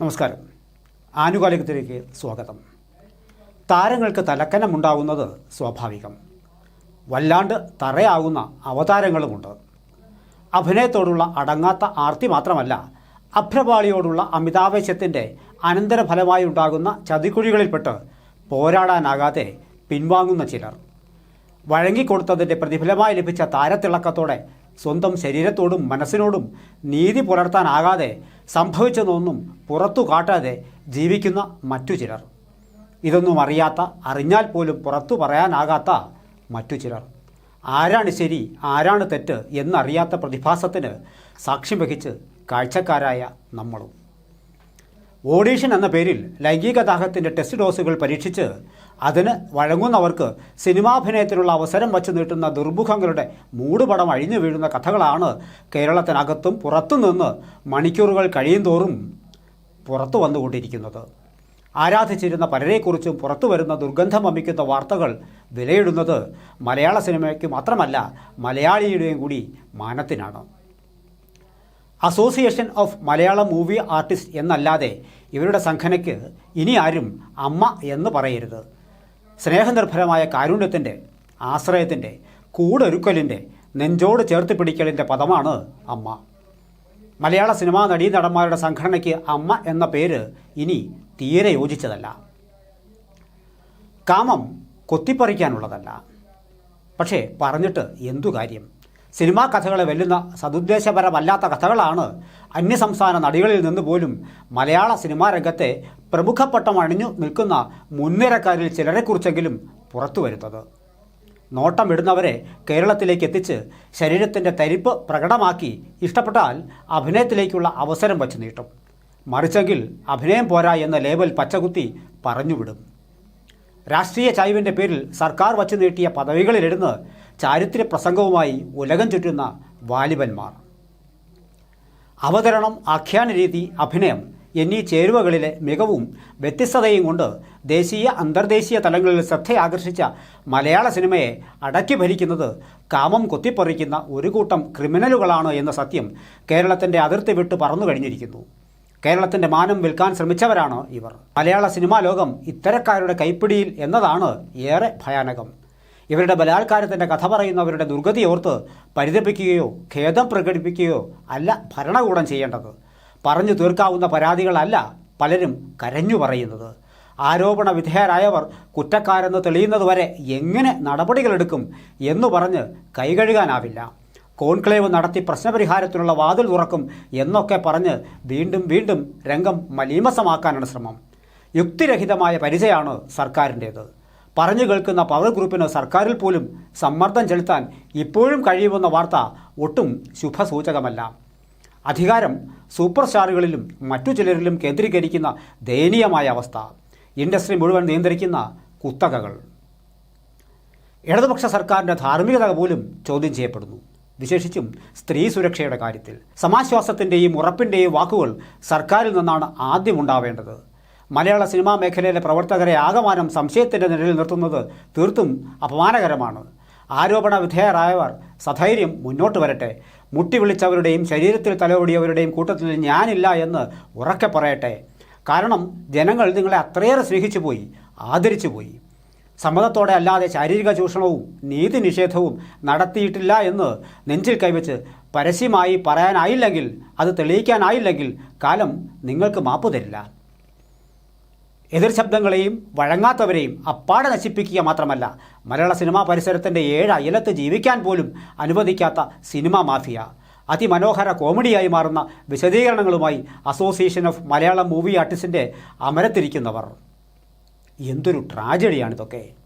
നമസ്കാരം. ആനുകാലികത്തിലേക്ക് സ്വാഗതം. താരങ്ങൾക്ക് തലക്കനമുണ്ടാകുന്നത് സ്വാഭാവികം. വല്ലാണ്ട് തറയാകുന്ന അവതാരങ്ങളുമുണ്ട്. അഭിനയത്തോടുള്ള അടങ്ങാത്ത ആർത്തി മാത്രമല്ല അഭ്രപാളിയോടുള്ള അമിതാവേശത്തിന്റെ അനന്തരഫലമായി ഉണ്ടാകുന്ന ചതിക്കുഴികളിൽപ്പെട്ട് പോരാടാനാകാതെ പിൻവാങ്ങുന്ന ചിലർ. വഴങ്ങിക്കൊടുത്തതിന്റെ പ്രതിഫലമായി ലഭിച്ച താരത്തിളക്കത്തോടെ സ്വന്തം ശരീരത്തോടും മനസ്സിനോടും നീതി പുലർത്താനാകാതെ സംഭവിച്ചതൊന്നും പുറത്തു കാട്ടാതെ ജീവിക്കുന്ന മറ്റു ചിലർ. ഇതൊന്നും അറിയാത്ത അറിഞ്ഞാൽ പോലും പുറത്തു പറയാനാകാത്ത മറ്റു ചിലർ. ആരാണ് ശരി ആരാണ് തെറ്റ് എന്നറിയാത്ത പ്രതിഭാസത്തിന് സാക്ഷ്യം വഹിച്ച് കാഴ്ചക്കാരായ നമ്മളും. ഓഡീഷൻ എന്ന പേരിൽ ലൈംഗിക ദാഹത്തിന്റെ ടെസ്റ്റ് ഡോസുകൾ പരീക്ഷിച്ച് അതിന് വഴങ്ങുന്നവർക്ക് സിനിമാഭിനയത്തിനുള്ള അവസരം വച്ചു നീട്ടുന്ന ദുർമുഖങ്ങളുടെ മൂടുപടം അഴിഞ്ഞു വീഴുന്ന കഥകളാണ് കേരളത്തിനകത്തും പുറത്തുനിന്ന് മണിക്കൂറുകൾ കഴിയുന്തോറും പുറത്തു വന്നുകൊണ്ടിരിക്കുന്നത്. ആരാധിച്ചിരുന്ന പലരെക്കുറിച്ചും പുറത്തു വരുന്ന ദുർഗന്ധം വമിക്കുന്ന വാർത്തകൾ വിലയിടുന്നത് മലയാള സിനിമയ്ക്ക് മാത്രമല്ല മലയാളിയുടെയും കൂടി മാനത്തിനാണ്. Association of Malayala movie artist എന്നല്ലാതെ ഇവരുടെ സംഘനയ്ക്ക് ഇനി ആരും അമ്മ എന്ന് പറയരുത്. സ്നേഹനിർഭരമായ കാരുണ്യത്തിന്റെ ആശ്രയത്തിന്റെ കൂടൊരുക്കലിന്റെ നെഞ്ചോട് ചേർത്ത് പിടിക്കലിന്റെ പദമാണ് അമ്മ. മലയാള സിനിമാ നടീനടന്മാരുടെ സംഘടനയ്ക്ക് അമ്മ എന്ന പേര് ഇനി തീരെ യോജിച്ചതല്ല. കാമം കൊത്തിപ്പറിക്കാനുള്ളതല്ല. പക്ഷേ പറഞ്ഞിട്ട് എന്തു കാര്യം? സിനിമാ കഥകളെ വെല്ലുന്ന സതുദ്ദേശപരമല്ലാത്ത കഥകളാണ് അന്യസംസ്ഥാന നടികളിൽ നിന്ന് പോലും മലയാള സിനിമാ രംഗത്തെ പ്രമുഖപ്പട്ടം അണിഞ്ഞു നിൽക്കുന്ന മുൻനിരക്കാരിൽ ചിലരെക്കുറിച്ചെങ്കിലും പുറത്തു വരുത്തത് നോട്ടം വിടുന്നവരെ കേരളത്തിലേക്ക് എത്തിച്ച് ശരീരത്തിന്റെ തരിപ്പ് പ്രകടമാക്കി ഇഷ്ടപ്പെട്ടാൽ അഭിനയത്തിലേക്കുള്ള അവസരം വച്ചു നീട്ടും. മറിച്ചെങ്കിൽ അഭിനയം പോരാ എന്ന ലേബൽ പച്ചകുത്തി പറഞ്ഞുവിടും. രാഷ്ട്രീയ ചായ്വിന്റെ പേരിൽ സർക്കാർ വച്ചു നീട്ടിയ പദവികളിലിരുന്ന് ചാരിത്ര്യ പ്രസംഗവുമായി ഉലകം ചുറ്റുന്ന വാലിബന്മാർ. അവതരണം ആഖ്യാന രീതി അഭിനയം എന്നീ ചേരുവകളിലെ മികവും വ്യത്യസ്തതയും കൊണ്ട് ദേശീയ അന്തർദേശീയ തലങ്ങളിൽ ശ്രദ്ധയാകർഷിച്ച മലയാള സിനിമയെ അടക്കി ഭരിക്കുന്നത് കാമം കൊത്തിപ്പറിക്കുന്ന ഒരു കൂട്ടം ക്രിമിനലുകളാണ് എന്ന സത്യം കേരളത്തിന്റെ അതിർത്തി വിട്ട് പറന്നു കഴിഞ്ഞിരിക്കുന്നു. കേരളത്തിന്റെ മാനം വിൽക്കാൻ ശ്രമിച്ചവരാണ് ഇവർ. മലയാള സിനിമാ ലോകം ഇത്തരക്കാരുടെ കൈപ്പിടിയിൽ എന്നതാണ് ഏറെ ഭയാനകം. ഇവരുടെ ബലാത്കാരത്തിന്റെ കഥ പറയുന്നവരുടെ ദുർഗതി ഓർത്ത് പരിതപിക്കുകയോ ഖേദം പ്രകടിപ്പിക്കുകയോ അല്ല ഭരണകൂടം ചെയ്യേണ്ടത്. പറഞ്ഞു തീർക്കാവുന്ന പരാതികളല്ല പലരും കരഞ്ഞു പറയുന്നത്. ആരോപണ വിധേയരായവർ കുറ്റക്കാരെന്ന് തെളിയുന്നതുവരെ എങ്ങനെ നടപടികളെടുക്കും എന്ന് പറഞ്ഞ് കൈകഴുകാനാവില്ല. കോൺക്ലേവ് നടത്തി പ്രശ്നപരിഹാരത്തിനുള്ള വാതിൽ തുറക്കും എന്നൊക്കെ പറഞ്ഞ് വീണ്ടും വീണ്ടും രംഗം മലീമസമാക്കാനാണ് ശ്രമം. യുക്തിരഹിതമായ പരിചയമാണ് സർക്കാരിന്റേത് പറഞ്ഞു കേൾക്കുന്ന പവർ ഗ്രൂപ്പിന് സർക്കാരിൽ പോലും സമ്മർദ്ദം ചെലുത്താൻ ഇപ്പോഴും കഴിയുമെന്ന വാർത്ത ഒട്ടും ശുഭസൂചകമല്ല. അധികാരം സൂപ്പർ സ്റ്റാറുകളിലും മറ്റു ചിലരിലും കേന്ദ്രീകരിക്കുന്ന ദയനീയമായ അവസ്ഥ. ഇൻഡസ്ട്രി മുഴുവൻ നിയന്ത്രിക്കുന്ന കുത്തകകൾ. ഇടതുപക്ഷ സർക്കാരിന്റെ ധാർമ്മികത പോലും ചോദ്യം ചെയ്യപ്പെടുന്നു. വിശേഷിച്ചും സ്ത്രീ സുരക്ഷയുടെ കാര്യത്തിൽ. സമാശ്വാസത്തിന്റെയും ഉറപ്പിന്റെയും വാക്കുകൾ സർക്കാരിൽ നിന്നാണ് ആദ്യം ഉണ്ടാവേണ്ടത്. മലയാള സിനിമാ മേഖലയിലെ പ്രവർത്തകരെ ആകമാനം സംശയത്തിന്റെ നിഴലിൽ നിർത്തുന്നത് തീർത്തും അപമാനകരമാണ്. ആരോപണ വിധേയരായവർ സധൈര്യം മുന്നോട്ട് വരട്ടെ. മുട്ടി വിളിച്ചവരുടെയും ശരീരത്തിൽ തലയോടിയവരുടെയും കൂട്ടത്തിൽ ഞാനില്ല എന്ന് ഉറക്കെ പറയട്ടെ. കാരണം ജനങ്ങൾ നിങ്ങളെ അത്രയേറെ സ്നേഹിച്ചു പോയി ആദരിച്ചു പോയി സമ്മതത്തോടെ അല്ലാതെ ശാരീരിക ചൂഷണവും നീതി നിഷേധവും നടത്തിയിട്ടില്ല എന്ന് നെഞ്ചിൽ കൈവച്ച് പരസ്യമായി പറയാനായില്ലെങ്കിൽ അത് തെളിയിക്കാനായില്ലെങ്കിൽ കാലം നിങ്ങൾക്ക് മാപ്പ് തരില്ല എതിർ ശബ്ദങ്ങളെയും വഴങ്ങാത്തവരെയും അപ്പാടെ നശിപ്പിക്കുക മാത്രമല്ല മലയാള സിനിമാ പരിസരത്തിന്റെ ഏഴ് അയലത്ത് ജീവിക്കാൻ പോലും അനുവദിക്കാത്ത സിനിമ മാഫിയ. അതിമനോഹര കോമഡിയായി മാറുന്ന വിശദീകരണങ്ങളുമായി അസോസിയേഷൻ ഓഫ് മലയാളം മൂവി ആർട്ടിസ്റ്റിന്റെ അമരത്തിരിക്കുന്നവർ. എന്തൊരു ട്രാജഡിയാണിതൊക്കെ.